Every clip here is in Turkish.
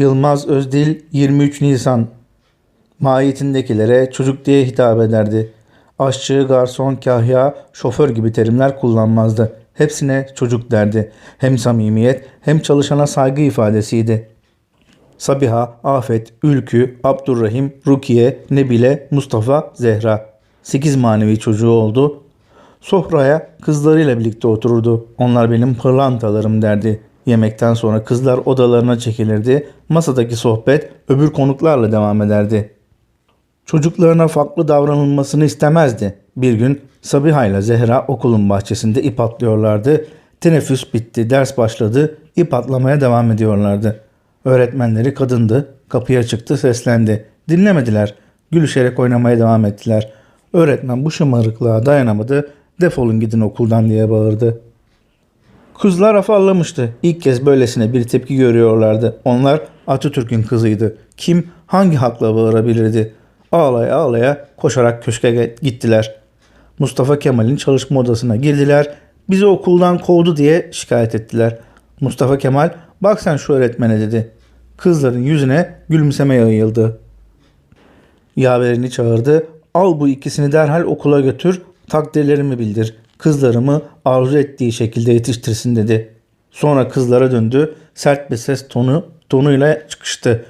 Yılmaz Özdil 23 Nisan mahiyetindekilere çocuk diye hitap ederdi. Aşçı, garson, kahya, şoför gibi terimler kullanmazdı. Hepsine çocuk derdi. Hem samimiyet hem çalışana saygı ifadesiydi. Sabiha, Afet, Ülkü, Abdurrahim, Rukiye, Nebile, Mustafa, Zehra. Sekiz manevi çocuğu oldu. Sofraya kızlarıyla birlikte otururdu. Onlar benim pırlantalarım derdi. Yemekten sonra kızlar odalarına çekilirdi. Masadaki sohbet öbür konuklarla devam ederdi. Çocuklarına farklı davranılmasını istemezdi. Bir gün Sabiha ile Zehra okulun bahçesinde ip atlıyorlardı. Teneffüs bitti, ders başladı. İp atlamaya devam ediyorlardı. Öğretmenleri kadındı. Kapıya çıktı, seslendi. Dinlemediler. Gülüşerek oynamaya devam ettiler. Öğretmen bu şımarıklığa dayanamadı. Defolun gidin okuldan diye bağırdı. Kızlar afallamıştı. İlk kez böylesine bir tepki görüyorlardı. Onlar Atatürk'ün kızıydı. Kim hangi hakla bağırabilirdi? Ağlaya ağlaya koşarak köşke gittiler. Mustafa Kemal'in çalışma odasına girdiler. Bizi okuldan kovdu diye şikayet ettiler. Mustafa Kemal bak sen şu öğretmene dedi. Kızların yüzüne gülümseme yayıldı. Yaverini çağırdı. Al bu ikisini derhal okula götür. Takdirlerimi bildir. Kızlarımı arzu ettiği şekilde yetiştirsin dedi. Sonra kızlara döndü. Sert bir ses tonu tonuyla çıkıştı.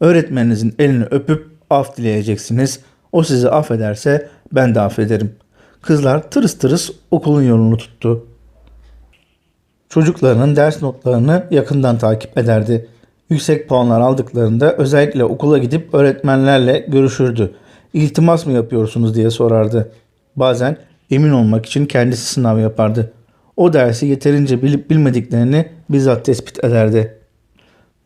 Öğretmeninizin elini öpüp af dileyeceksiniz. O sizi affederse ben de affederim. Kızlar tırıs tırıs okulun yolunu tuttu. Çocuklarının ders notlarını yakından takip ederdi. Yüksek puanlar aldıklarında özellikle okula gidip öğretmenlerle görüşürdü. İltimas mı yapıyorsunuz diye sorardı. Bazen emin olmak için kendisi sınav yapardı. O dersi yeterince bilip bilmediklerini bizzat tespit ederdi.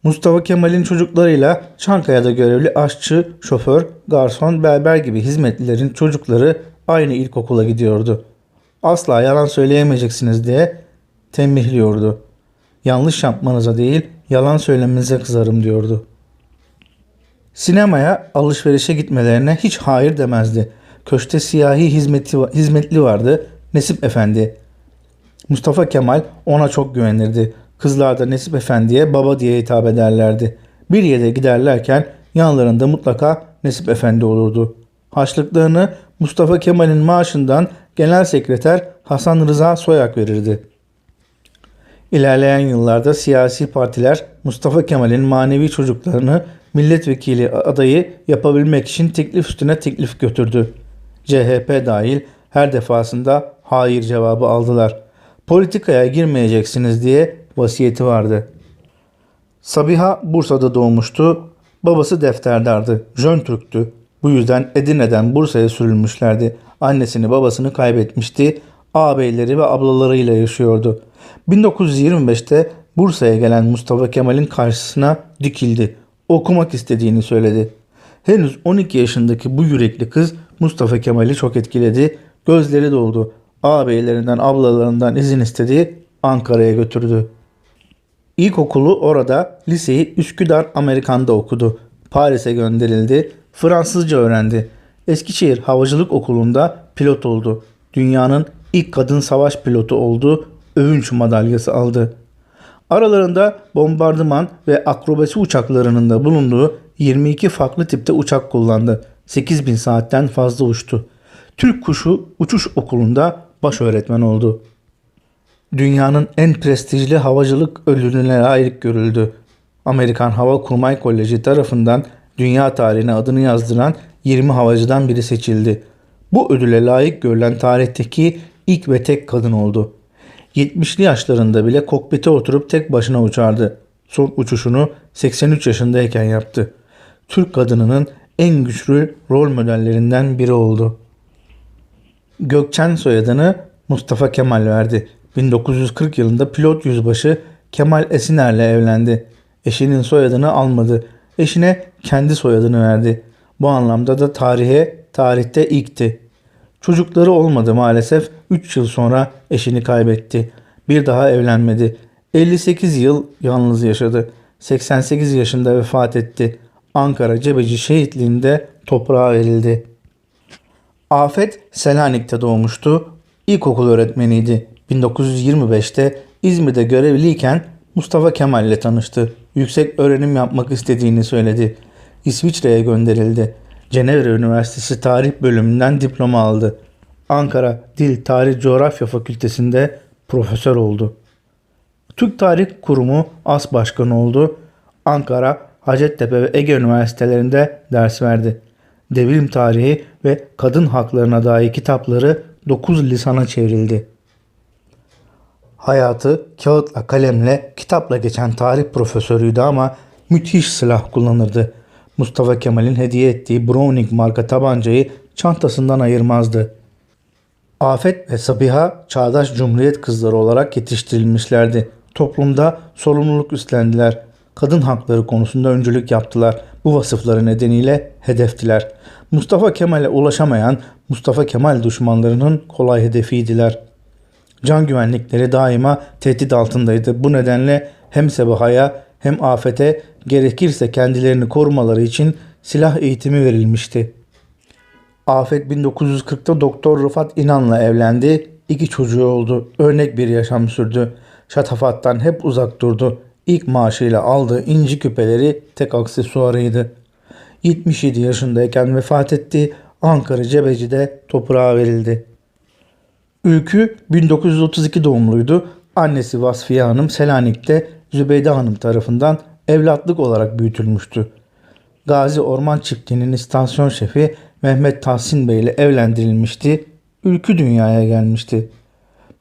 Mustafa Kemal'in çocuklarıyla Çankaya'da görevli aşçı, şoför, garson, berber gibi hizmetlilerin çocukları aynı ilkokula gidiyordu. Asla yalan söyleyemeyeceksiniz diye tembihliyordu. Yanlış yapmanıza değil, yalan söylemenize kızarım diyordu. Sinemaya, alışverişe gitmelerine hiç hayır demezdi. Köşte siyahi hizmeti, hizmetli vardı, Nesip Efendi. Mustafa Kemal ona çok güvenirdi. Kızlar da Nesip Efendi'ye baba diye hitap ederlerdi. Bir yere giderlerken yanlarında mutlaka Nesip Efendi olurdu. Haçlıklarını Mustafa Kemal'in maaşından genel sekreter Hasan Rıza Soyak verirdi. İlerleyen yıllarda siyasi partiler Mustafa Kemal'in manevi çocuklarını milletvekili adayı yapabilmek için teklif üstüne teklif götürdü. CHP dahil her defasında hayır cevabı aldılar. Politikaya girmeyeceksiniz diye vasiyeti vardı. Sabiha Bursa'da doğmuştu. Babası defterdardı. Jön Türk'tü. Bu yüzden Edirne'den Bursa'ya sürülmüşlerdi. Annesini babasını kaybetmişti. Ağabeyleri ve ablalarıyla yaşıyordu. 1925'te Bursa'ya gelen Mustafa Kemal'in karşısına dikildi. Okumak istediğini söyledi. Henüz 12 yaşındaki bu yürekli kız Mustafa Kemal'i çok etkiledi. Gözleri doldu. Ağabeylerinden, ablalarından izin istedi. Ankara'ya götürdü. İlkokulu orada, liseyi Üsküdar Amerikan'da okudu. Paris'e gönderildi. Fransızca öğrendi. Eskişehir Havacılık Okulu'nda pilot oldu. Dünyanın ilk kadın savaş pilotu oldu. Övünç madalyası aldı. Aralarında bombardıman ve akrobasi uçaklarının da bulunduğu 22 farklı tipte uçak kullandı. 8000 saatten fazla uçtu. Türk Kuşu Uçuş Okulu'nda baş öğretmen oldu. Dünyanın en prestijli havacılık ödülüne layık görüldü. Amerikan Hava Kurmay Koleji tarafından dünya tarihine adını yazdıran 20 havacıdan biri seçildi. Bu ödüle layık görülen tarihteki ilk ve tek kadın oldu. 70'li yaşlarında bile kokpite oturup tek başına uçardı. Son uçuşunu 83 yaşındayken yaptı. Türk kadınının en güçlü rol modellerinden biri oldu. Gökçen soyadını Mustafa Kemal verdi. 1940 yılında pilot yüzbaşı Kemal Esiner'le evlendi. Eşinin soyadını almadı. Eşine kendi soyadını verdi. Bu anlamda da tarihe, tarihte ilkti. Çocukları olmadı maalesef. 3 yıl sonra eşini kaybetti. Bir daha evlenmedi. 58 yıl yalnız yaşadı. 88 yaşında vefat etti. Ankara Cebeci şehitliğinde toprağa verildi. Afet Selanik'te doğmuştu. İlkokul öğretmeniydi. 1925'te İzmir'de görevliyken Mustafa Kemal ile tanıştı. Yüksek öğrenim yapmak istediğini söyledi. İsviçre'ye gönderildi. Cenevre Üniversitesi Tarih Bölümünden diploma aldı. Ankara Dil Tarih Coğrafya Fakültesinde profesör oldu. Türk Tarih Kurumu As Başkanı oldu. Ankara, Hacettepe ve Ege Üniversitelerinde ders verdi. Devrim tarihi ve kadın haklarına dair kitapları 9 lisana çevrildi. Hayatı kağıtla kalemle kitapla geçen tarih profesörüydü ama müthiş silah kullanırdı. Mustafa Kemal'in hediye ettiği Browning marka tabancayı çantasından ayırmazdı. Afet ve Sabiha çağdaş cumhuriyet kızları olarak yetiştirilmişlerdi. Toplumda sorumluluk üstlendiler. Kadın hakları konusunda öncülük yaptılar. Bu vasıfları nedeniyle hedeftiler. Mustafa Kemal'e ulaşamayan Mustafa Kemal düşmanlarının kolay hedefiydiler. Can güvenlikleri daima tehdit altındaydı. Bu nedenle hem Sabiha'ya hem Afet'e gerekirse kendilerini korumaları için silah eğitimi verilmişti. Afet 1940'ta Doktor Rıfat İnan'la evlendi. İki çocuğu oldu. Örnek bir yaşam sürdü. Şatafattan hep uzak durdu. İlk maaşıyla aldığı inci küpeleri tek aksesuarıydı. 77 yaşındayken vefat etti. Ankara Cebeci'de toprağa verildi. Ülkü 1932 doğumluydu. Annesi Vasfiye Hanım Selanik'te Zübeyde Hanım tarafından evlatlık olarak büyütülmüştü. Gazi Orman Çiftliği'nin istasyon şefi Mehmet Tahsin Bey ile evlendirilmişti. Ülkü dünyaya gelmişti.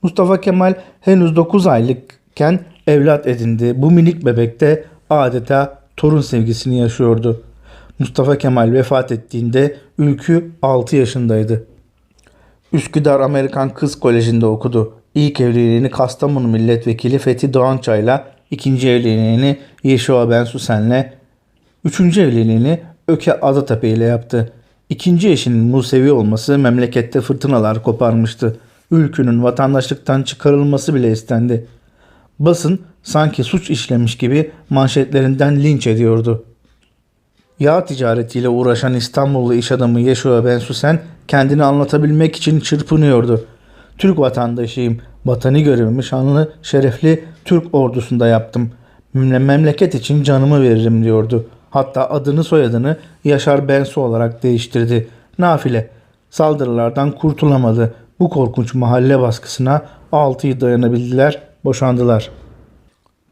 Mustafa Kemal henüz 9 aylıkken evlat edindi. Bu minik bebek de adeta torun sevgisini yaşıyordu. Mustafa Kemal vefat ettiğinde Ülkü 6 yaşındaydı. Üsküdar Amerikan Kız Koleji'nde okudu. İlk evliliğini Kastamonu Milletvekili Fethi Doğançay'la, ikinci evliliğini Yeşua Ben Susen'le, üçüncü evliliğini Öke Adatepe ile yaptı. İkinci eşinin Musevi olması memlekette fırtınalar koparmıştı. Ülkünün vatandaşlıktan çıkarılması bile istendi. Basın sanki suç işlemiş gibi manşetlerinden linç ediyordu. Yağ ticaretiyle uğraşan İstanbullu iş adamı Yeşua Ben Susen kendini anlatabilmek için çırpınıyordu. Türk vatandaşıyım. Vatani görevimi şanlı, şerefli Türk ordusunda yaptım. Memle- Memleket için canımı veririm diyordu. Hatta adını soyadını Yaşar Bensu olarak değiştirdi. Nafile. Saldırılardan kurtulamadı. Bu korkunç mahalle baskısına 6 yıl dayanabildiler, boşandılar.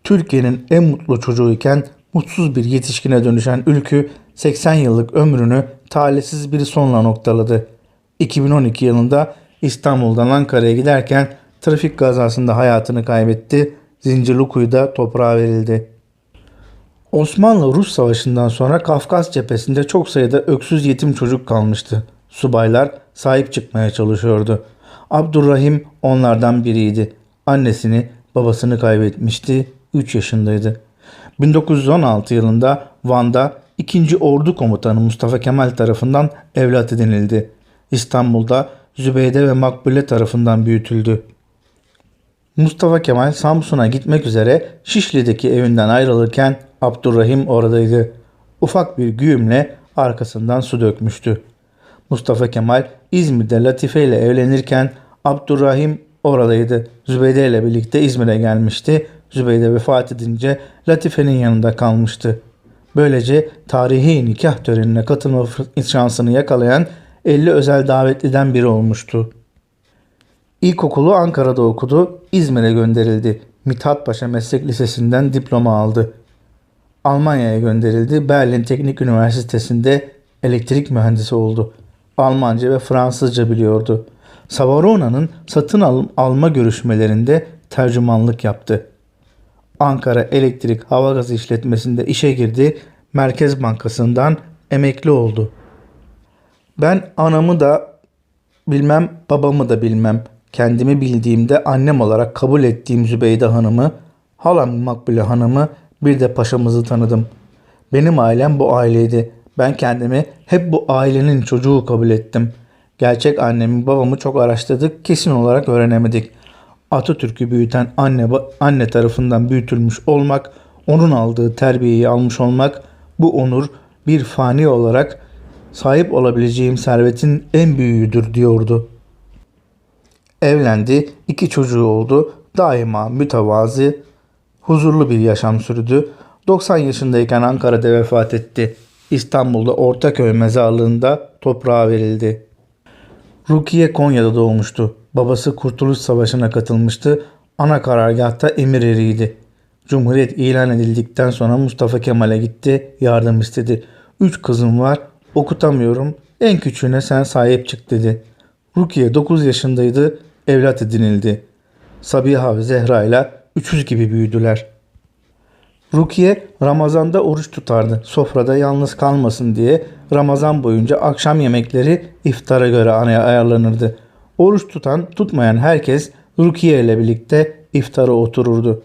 Türkiye'nin en mutlu çocuğuyken mutsuz bir yetişkine dönüşen ülkü 80 yıllık ömrünü talihsiz bir sonla noktaladı. 2012 yılında İstanbul'dan Ankara'ya giderken trafik kazasında hayatını kaybetti. Zincirlikuyu'da toprağa verildi. Osmanlı-Rus Savaşı'ndan sonra Kafkas cephesinde çok sayıda öksüz yetim çocuk kalmıştı. Subaylar sahip çıkmaya çalışıyordu. Abdurrahim onlardan biriydi. Annesini, babasını kaybetmişti. 3 yaşındaydı. 1916 yılında Van'da 2. Ordu Komutanı Mustafa Kemal tarafından evlat edinildi. İstanbul'da Zübeyde ve Makbule tarafından büyütüldü. Mustafa Kemal Samsun'a gitmek üzere Şişli'deki evinden ayrılırken Abdurrahim oradaydı. Ufak bir güğümle arkasından su dökmüştü. Mustafa Kemal İzmir'de Latife ile evlenirken Abdurrahim oradaydı. Zübeyde ile birlikte İzmir'e gelmişti. Zübeyde vefat edince Latife'nin yanında kalmıştı. Böylece tarihi nikah törenine katılma şansını yakalayan 50 özel davetliden biri olmuştu. İlkokulu Ankara'da okudu, İzmir'e gönderildi. Mithat Paşa Meslek Lisesi'nden diploma aldı. Almanya'ya gönderildi. Berlin Teknik Üniversitesi'nde elektrik mühendisi oldu. Almanca ve Fransızca biliyordu. Savarona'nın satın al- alma görüşmelerinde tercümanlık yaptı. Ankara Elektrik Hava Gazı İşletmesi'nde işe girdi. Merkez Bankası'ndan emekli oldu. Ben anamı da bilmem, babamı da bilmem. Kendimi bildiğimde annem olarak kabul ettiğim Zübeyde Hanım'ı, halam Makbule Hanım'ı, bir de paşamızı tanıdım. Benim ailem bu aileydi. Ben kendimi hep bu ailenin çocuğu kabul ettim. Gerçek annemi babamı çok araştırdık, kesin olarak öğrenemedik. Atatürk'ü büyüten anne anne tarafından büyütülmüş olmak, onun aldığı terbiyeyi almış olmak, bu onur bir fani olarak sahip olabileceğim servetin en büyüğüdür diyordu. Evlendi, iki çocuğu oldu. Daima mütevazi, huzurlu bir yaşam sürdü. 90 yaşındayken Ankara'da vefat etti. İstanbul'da Ortaköy mezarlığında toprağa verildi. Rukiye Konya'da doğmuştu. Babası Kurtuluş Savaşı'na katılmıştı. Ana karargahta emir eriydi. Cumhuriyet ilan edildikten sonra Mustafa Kemal'e gitti, yardım istedi. Üç kızım var, okutamıyorum. En küçüğüne sen sahip çık dedi. Rukiye 9 yaşındaydı, evlat edinildi. Sabiha ve Zehra ile üçüz gibi büyüdüler. Rukiye Ramazan'da oruç tutardı. Sofrada yalnız kalmasın diye Ramazan boyunca akşam yemekleri iftara göre ayarlanırdı. Oruç tutan, tutmayan herkes Rukiye ile birlikte iftara otururdu.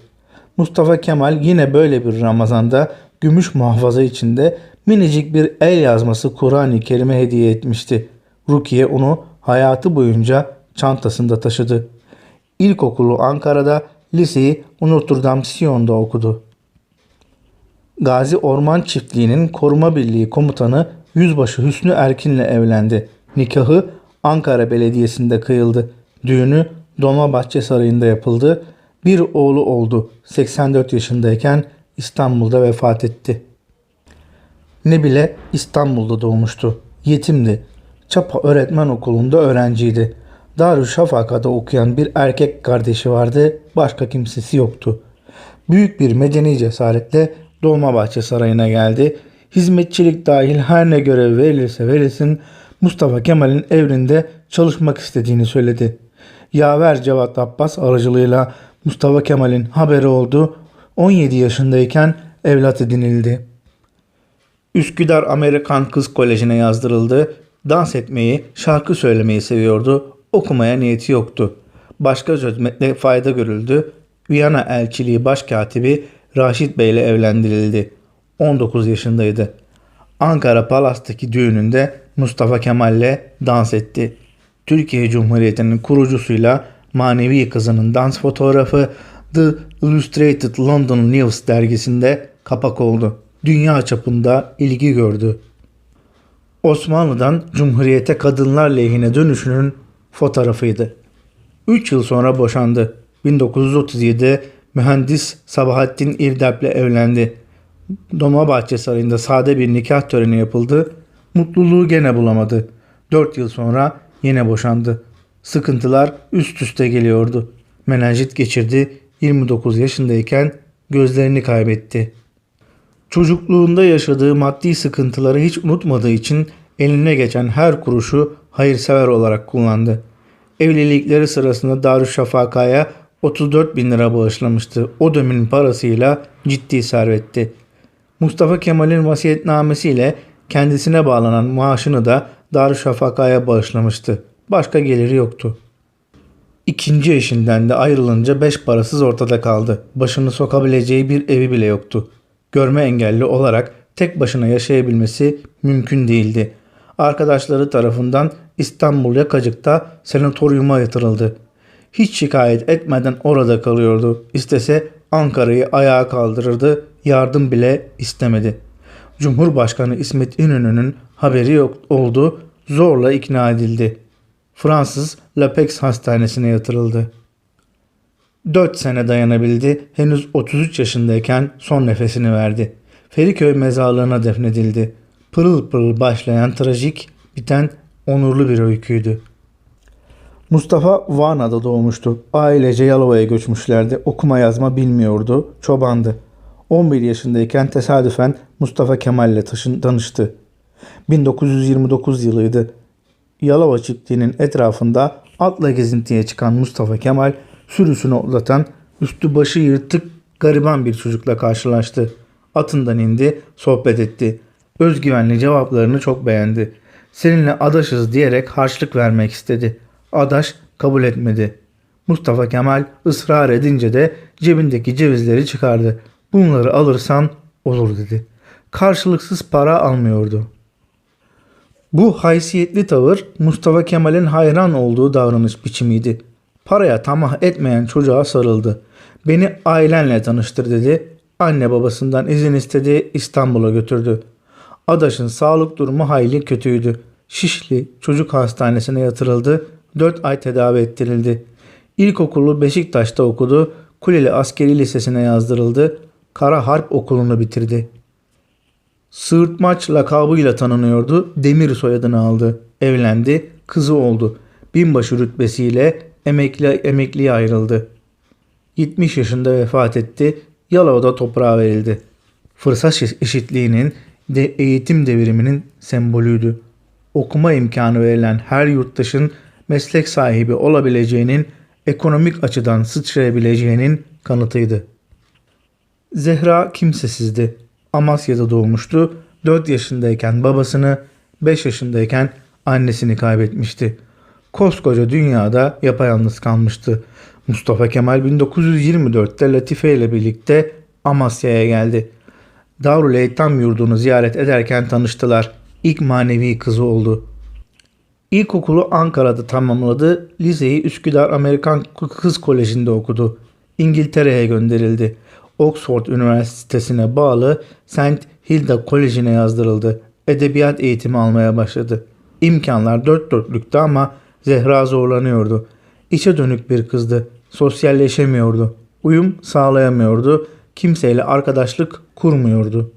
Mustafa Kemal yine böyle bir Ramazan'da gümüş muhafaza içinde minicik bir el yazması Kur'an-ı Kerim'e hediye etmişti. Rukiye onu hayatı boyunca çantasında taşıdı. İlkokulu Ankara'da, liseyi Notre Dame Sion'da okudu. Gazi Orman Çiftliği'nin koruma birliği komutanı Yüzbaşı Hüsnü Erkin'le evlendi. Nikahı Ankara Belediyesi'nde kıyıldı. Düğünü Dolmabahçe Sarayı'nda yapıldı. Bir oğlu oldu. 84 yaşındayken İstanbul'da vefat etti. Ne bile İstanbul'da doğmuştu. Yetimdi. Çapa Öğretmen Okulu'nda öğrenciydi. Darüşşafaka'da okuyan bir erkek kardeşi vardı. Başka kimsesi yoktu. Büyük bir medeni cesaretle Dolmabahçe Sarayı'na geldi. Hizmetçilik dahil her ne görev verilirse verilsin Mustafa Kemal'in evrinde çalışmak istediğini söyledi. Yaver Cevat Abbas aracılığıyla Mustafa Kemal'in haberi oldu. 17 yaşındayken evlat edinildi. Üsküdar Amerikan Kız Koleji'ne yazdırıldı. Dans etmeyi, şarkı söylemeyi seviyordu. Okumaya niyeti yoktu. Başka çözmekle fayda görüldü. Viyana elçiliği başkatibi Raşit Bey ile evlendirildi. 19 yaşındaydı. Ankara Palas'taki düğününde Mustafa Kemal ile dans etti. Türkiye Cumhuriyeti'nin kurucusuyla manevi kızının dans fotoğrafı The Illustrated London News dergisinde kapak oldu. Dünya çapında ilgi gördü. Osmanlı'dan Cumhuriyete kadınlar lehine dönüşünün fotoğrafıydı. 3 yıl sonra boşandı. 1937'de mühendis Sabahattin İrdep'le evlendi. Dolmabahçe Sarayı'nda sade bir nikah töreni yapıldı. Mutluluğu gene bulamadı. 4 yıl sonra yine boşandı. Sıkıntılar üst üste geliyordu. Menenjit geçirdi. 29 yaşındayken gözlerini kaybetti. Çocukluğunda yaşadığı maddi sıkıntıları hiç unutmadığı için eline geçen her kuruşu hayırsever olarak kullandı. Evlilikleri sırasında Darüşşafaka'ya 34 bin lira bağışlamıştı. O dönemin parasıyla ciddi servetti. Mustafa Kemal'in vasiyetnamesiyle kendisine bağlanan maaşını da Darüşşafaka'ya bağışlamıştı. Başka geliri yoktu. İkinci eşinden de ayrılınca beş parasız ortada kaldı. Başını sokabileceği bir evi bile yoktu. Görme engelli olarak tek başına yaşayabilmesi mümkün değildi. Arkadaşları tarafından İstanbul Yakacık'ta senatoryuma yatırıldı. Hiç şikayet etmeden orada kalıyordu. İstese Ankara'yı ayağa kaldırırdı, yardım bile istemedi. Cumhurbaşkanı İsmet İnönü'nün haberi yok oldu, zorla ikna edildi. Fransız Lapex Hastanesi'ne yatırıldı. 4 sene dayanabildi. Henüz 33 yaşındayken son nefesini verdi. Feriköy mezarlığına defnedildi. Pırıl pırıl başlayan trajik, biten onurlu bir öyküydü. Mustafa Vana'da doğmuştu. Ailece Yalova'ya göçmüşlerdi. Okuma yazma bilmiyordu. Çobandı. 11 yaşındayken tesadüfen Mustafa Kemal ile tanıştı. 1929 yılıydı. Yalova çiftliğinin etrafında atla gezintiye çıkan Mustafa Kemal sürüsünü otlatan üstü başı yırtık gariban bir çocukla karşılaştı. Atından indi, sohbet etti. Özgüvenli cevaplarını çok beğendi. Seninle adaşız diyerek harçlık vermek istedi. Adaş kabul etmedi. Mustafa Kemal ısrar edince de cebindeki cevizleri çıkardı. Bunları alırsan olur dedi. Karşılıksız para almıyordu. Bu haysiyetli tavır Mustafa Kemal'in hayran olduğu davranış biçimiydi. Paraya tamah etmeyen çocuğa sarıldı. Beni ailenle tanıştır dedi. Anne babasından izin istedi, İstanbul'a götürdü. Adaş'ın sağlık durumu hayli kötüydü. Şişli Çocuk Hastanesi'ne yatırıldı. 4 ay tedavi ettirildi. İlkokulu Beşiktaş'ta okudu. Kuleli Askeri Lisesi'ne yazdırıldı. Kara Harp Okulu'nu bitirdi. Sığırtmaç lakabıyla tanınıyordu. Demir soyadını aldı. Evlendi. Kızı oldu. Binbaşı rütbesiyle emekli, emekliye ayrıldı. 70 yaşında vefat etti. Yalova'da toprağa verildi. Fırsat eşitliğinin de eğitim devriminin sembolüydü. Okuma imkanı verilen her yurttaşın meslek sahibi olabileceğinin, ekonomik açıdan sıçrayabileceğinin kanıtıydı. Zehra kimsesizdi. Amasya'da doğmuştu. 4 yaşındayken babasını, 5 yaşındayken annesini kaybetmişti. Koskoca dünyada yapayalnız kalmıştı. Mustafa Kemal 1924'te Latife ile birlikte Amasya'ya geldi. Darül Eytam yurdunu ziyaret ederken tanıştılar. İlk manevi kızı oldu. İlkokulu Ankara'da tamamladı. Liseyi Üsküdar Amerikan Kız Koleji'nde okudu. İngiltere'ye gönderildi. Oxford Üniversitesi'ne bağlı St. Hilda Koleji'ne yazdırıldı. Edebiyat eğitimi almaya başladı. İmkanlar dört dörtlüktü ama Zehra zorlanıyordu. İçe dönük bir kızdı. Sosyalleşemiyordu. Uyum sağlayamıyordu. Kimseyle arkadaşlık kurmuyordu.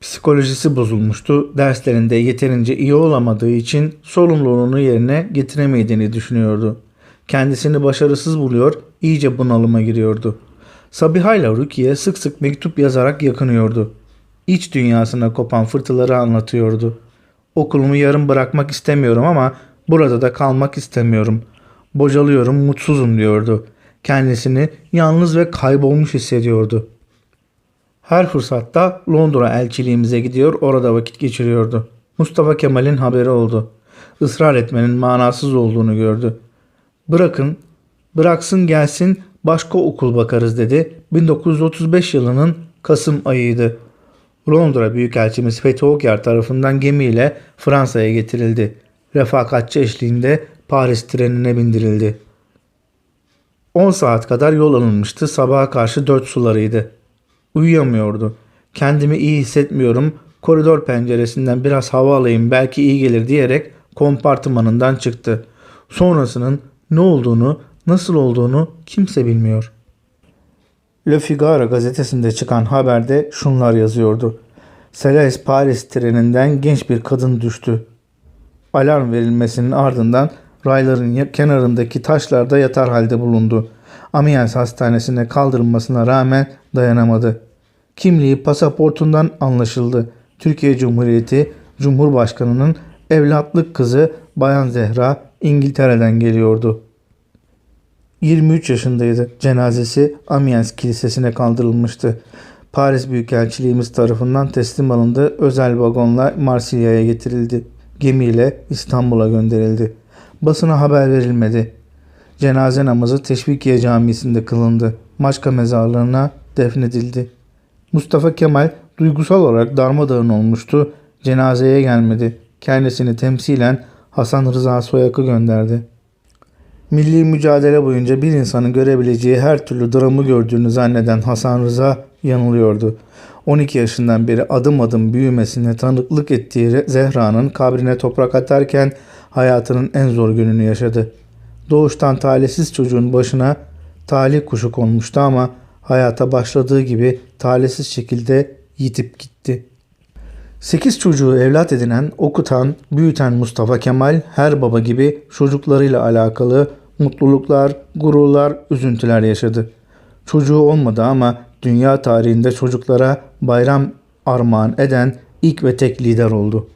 Psikolojisi bozulmuştu. Derslerinde yeterince iyi olamadığı için sorumluluğunu yerine getiremediğini düşünüyordu. Kendisini başarısız buluyor, iyice bunalıma giriyordu. Sabiha ile Rukiye sık sık mektup yazarak yakınıyordu. İç dünyasına kopan fırtıları anlatıyordu. Okulumu yarım bırakmak istemiyorum ama burada da kalmak istemiyorum. Bocalıyorum, mutsuzum diyordu. Kendisini yalnız ve kaybolmuş hissediyordu. Her fırsatta Londra elçiliğimize gidiyor, orada vakit geçiriyordu. Mustafa Kemal'in haberi oldu. Israr etmenin manasız olduğunu gördü. Bırakın, bıraksın gelsin, başka okul bakarız dedi. 1935 yılının Kasım ayıydı. Londra Büyükelçimiz Fethi Okyar tarafından gemiyle Fransa'ya getirildi. Refakatçi eşliğinde Paris trenine bindirildi. 10 saat kadar yol alınmıştı. Sabaha karşı 4 sularıydı. Uyuyamıyordu. Kendimi iyi hissetmiyorum. Koridor penceresinden biraz hava alayım belki iyi gelir diyerek kompartımanından çıktı. Sonrasının ne olduğunu, nasıl olduğunu kimse bilmiyor. Le Figaro gazetesinde çıkan haberde şunlar yazıyordu. Selais Paris treninden genç bir kadın düştü. Alarm verilmesinin ardından rayların kenarındaki taşlarda yatar halde bulundu. Amiens hastanesine kaldırılmasına rağmen dayanamadı. Kimliği pasaportundan anlaşıldı. Türkiye Cumhuriyeti Cumhurbaşkanı'nın evlatlık kızı Bayan Zehra İngiltere'den geliyordu. 23 yaşındaydı. Cenazesi Amiens Kilisesi'ne kaldırılmıştı. Paris Büyükelçiliğimiz tarafından teslim alındı. Özel vagonla Marsilya'ya getirildi. Gemiyle İstanbul'a gönderildi. Basına haber verilmedi. Cenaze namazı Teşvikiye Camisi'nde kılındı. Maçka mezarlığına defnedildi. Mustafa Kemal duygusal olarak darmadağın olmuştu. Cenazeye gelmedi. Kendisini temsilen Hasan Rıza Soyak'ı gönderdi. Milli mücadele boyunca bir insanın görebileceği her türlü dramı gördüğünü zanneden Hasan Rıza yanılıyordu. 12 yaşından beri adım adım büyümesine tanıklık ettiği Zehra'nın kabrine toprak atarken hayatının en zor gününü yaşadı. Doğuştan talihsiz çocuğun başına talih kuşu konmuştu ama hayata başladığı gibi talihsiz şekilde yitip gitti. 8 çocuğu evlat edinen, okutan, büyüten Mustafa Kemal her baba gibi çocuklarıyla alakalı mutluluklar, gururlar, üzüntüler yaşadı. Çocuğu olmadı ama dünya tarihinde çocuklara bayram armağan eden ilk ve tek lider oldu.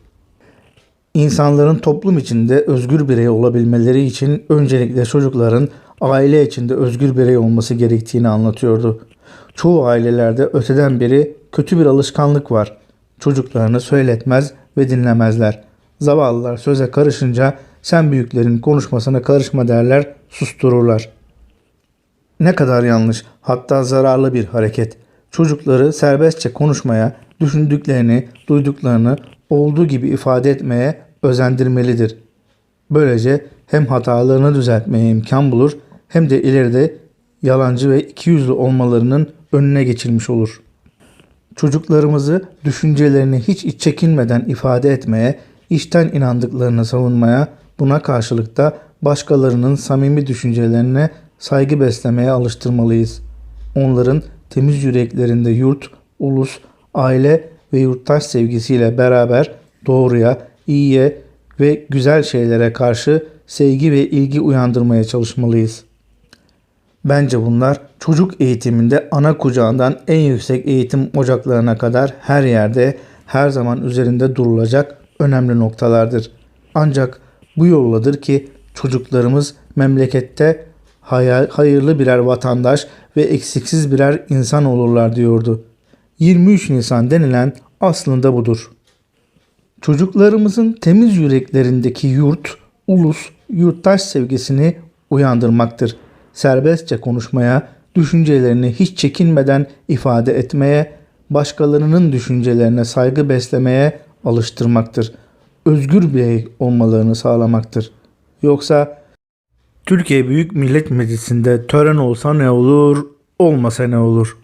İnsanların toplum içinde özgür birey olabilmeleri için öncelikle çocukların aile içinde özgür birey olması gerektiğini anlatıyordu. Çoğu ailelerde öteden beri kötü bir alışkanlık var. Çocuklarını söyletmez ve dinlemezler. Zavallılar söze karışınca sen büyüklerin konuşmasına karışma derler, sustururlar. Ne kadar yanlış, hatta zararlı bir hareket. Çocukları serbestçe konuşmaya, düşündüklerini, duyduklarını olduğu gibi ifade etmeye özendirmelidir. Böylece hem hatalarını düzeltmeye imkan bulur hem de ileride yalancı ve ikiyüzlü olmalarının önüne geçilmiş olur. Çocuklarımızı düşüncelerini hiç iç çekinmeden ifade etmeye, içten inandıklarını savunmaya, buna karşılık da başkalarının samimi düşüncelerine saygı beslemeye alıştırmalıyız. Onların temiz yüreklerinde yurt, ulus, aile ve yurttaş sevgisiyle beraber doğruya, iyiye ve güzel şeylere karşı sevgi ve ilgi uyandırmaya çalışmalıyız. Bence bunlar çocuk eğitiminde ana kucağından en yüksek eğitim ocaklarına kadar her yerde her zaman üzerinde durulacak önemli noktalardır. Ancak bu yolladır ki çocuklarımız memlekette hayırlı birer vatandaş ve eksiksiz birer insan olurlar diyordu. 23 Nisan denilen aslında budur. Çocuklarımızın temiz yüreklerindeki yurt, ulus, yurttaş sevgisini uyandırmaktır. Serbestçe konuşmaya, düşüncelerini hiç çekinmeden ifade etmeye, başkalarının düşüncelerine saygı beslemeye alıştırmaktır. Özgür birey olmalarını sağlamaktır. Yoksa Türkiye Büyük Millet Meclisi'nde tören olsa ne olur, olmasa ne olur?